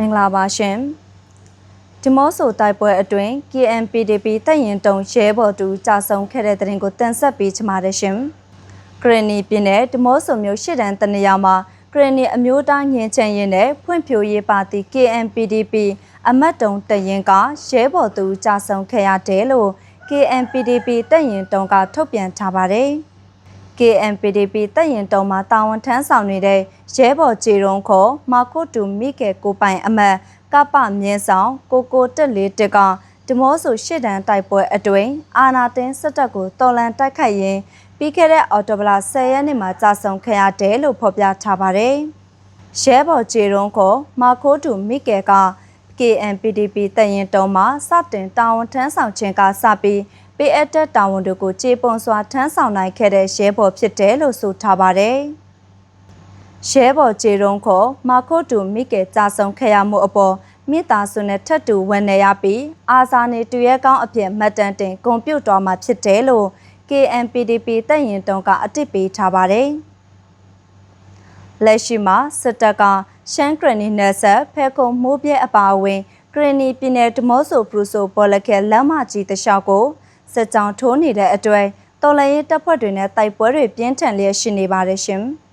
မင်္ဂလာပါရှင်ဒီမော့ဆိုတိုက်ပွဲအတွင်း KNPDP တပ်ရင်တုံရဲဘော်တူကြာဆုံးခဲ့တဲ့တဲ့ရင်ကိုတင်ဆက်ပေးချင်ပါတယ်ရှင်ဂရနီပြည်နယ်ဒီမော့ဆိုမြို့ရှစ်တန်းတနေရာမှာဂရနီအမျိုးသားငင်းချင်ရင်နဲ့ဖွံ့ဖြိုးရေးပါတီ KNPDP အမတ်တုံတရင်ကရဲဘော်တူကြာဆုံးခဲ့ရတယ်လို့ KNPDP တပ်ရင်တုံကထုတ်ပြန်ထားပါတယ် KNPDP တပ်ရင်တုံမှာတာဝန်ထမ်းဆောင်နေတဲ့ရဲဘော်ဂျေရုံခေါ်မာကိုတူမိကေကိုပိုင်အမတ်ကပမြင်းဆောင်ကိုကိုတက်လေးတက်ကဒီမောဆိုရှစ်တန်းတိုက်ပွဲအတွင်းအာနာတင်းစစ်တပ်ကိုတော်လန်တိုက်ခိုက်ရင်းပြီးခဲ့တဲ့အော်တိုဘလာ10ရက်နေ့မှာကြာဆုံးခဲ့ရတယ်လို့ဖော်ပြထားပါတယ်။ရဲဘော်ဂျေရုံခေါ်မာကိုတူမိကေက KNPDP တပ်ရင်တုံးမှာစတင်တာဝန်ထမ်းဆောင်ခြင်းကစပြီး ပေးအပ်တဲ့တာဝန်တို့ကိုခြေပုံစွာထမ်းဆောင်နိုင်ခဲ့တဲ့ရဲဘော်ဖြစ်တယ်လို့ဆိုထားပါတယ်။ရဲဘော်ခြေရုံးခေါ်မာခိုတူမိကေကြာဆုံးခဲ့ရမှုအပေါ်မိသားစုနဲ့ထပ်တူဝန်နေရပြီးအာဇာနေတူရဲကောင်းအဖြစ်မှတ်တမ်းတင်ကွန်ပျူတာမှာဖြစ်တယ်လို့ KNPDP တပ်ရင်တုံးကအတစ်ပေးထားပါတယ်။လက်ရှိမှာစစ်တပ်ကရှမ်းကရနီနယ်ဆက်ဖဲခုံမိုးပြဲအပါအဝင်ကရနီပြည်နယ်ဒမော့ဆိုပရူဆိုပေါ်လခဲလမ်းမကြီးတလျှောက်ကို စစ်ကြောင်းထိုးနေတဲ့အတွက်တော်လရင်တပ်ဖွဲ့တွေနဲ့တိုက်ပွဲတွေပြင်းထန်လျက်ရှိနေပါတယ်ရှင်။